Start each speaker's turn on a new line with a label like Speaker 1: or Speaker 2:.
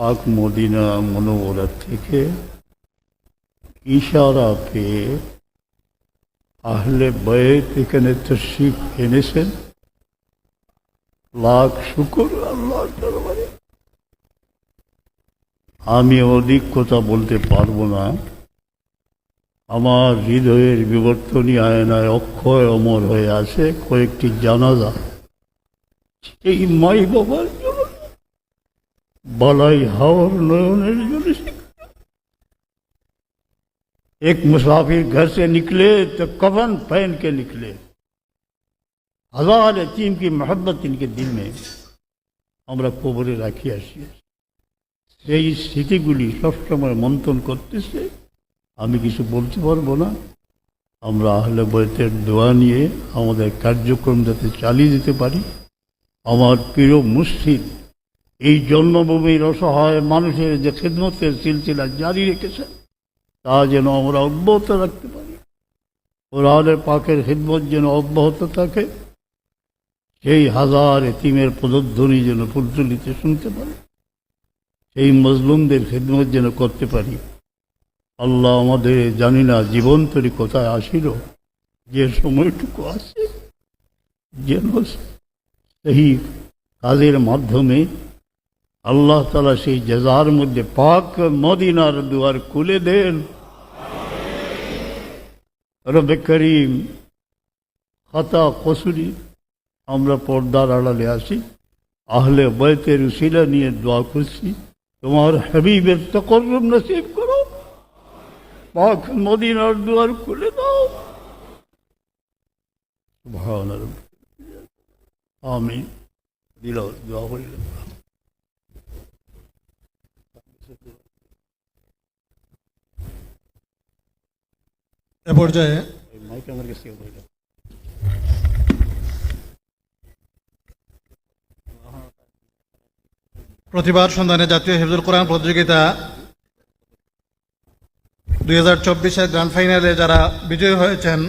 Speaker 1: পাক মদিনা মনোবরা থেকে ইশারা পেয়ে আহলে বয়েত এখানে তশরিফ এনেছেন। লাখ শুকুর আল্লাহ আমি অধিক কথা বলতে পারব না। আমার হৃদয়ের বিবর্তনী আয়নায় অক্ষয় অমর হয়ে আছে। কয়েকটি জানাজা। সেই মাই বাবার বালাই হাওর নয়নের জন্য एक मुसाफिर घर से निकले तो कफन पहन के निकले हजार यतीम की मोहब्बत इनके दिल में আমরা কবরে রাখি আসি সেই স্মৃতিগুলি সবসময় মন্থন করতেছে আমি কিছু বলতে পারবো না আমরা আহলে বয়তের দোয়া নিয়ে আমাদের কার্যক্রম যাতে চালিয়ে দিতে পারি আমার প্রিয় মুসজিদ এই জন্মভূমির অসহায় মানুষের যে খেদমতের সিলসিলা জারি রেখেছে, তা যেন আমরা অব্যাহত রাখতে পারি। কোরআনের পাকের খিদমত যেন অব্যাহত থাকে, সেই হাজার এতিমের পদধ্বনি যেন প্রজ্বলিত শুনতে পারি, সেই মজলুমদের খিদমত যেন করতে পারি। আল্লাহ আমাদের জানি না জীবন্তরী কোথায় আসিল, যে সময়টুকু আছে, যেন সেই কাজের মাধ্যমে আল্লাহ তালা সেই জেজার মধ্যে পাক মদিনার দুয়ার খুলে দেন। রবে করিম খাতা কসুরি, আমরা পর্দার আড়ালে আসি, আহলে বয়তের উশিলা নিয়ে দোয়া করছি। তোমার হাবিবের তকরম নসিব করো। পাক মদিনার দুয়ার খুলে দাও। সুবহান আমি দিল দোয়া
Speaker 2: এ পর্যায়ে
Speaker 1: মাইক আমার কাছে করিল
Speaker 2: প্রতিবার সন্ধানে জাতীয় হেফজুল কোরআন প্রতিযোগিতা দুই হাজার চব্বিশের গ্রান্ড ফাইনালে যারা বিজয়ী হয়েছেন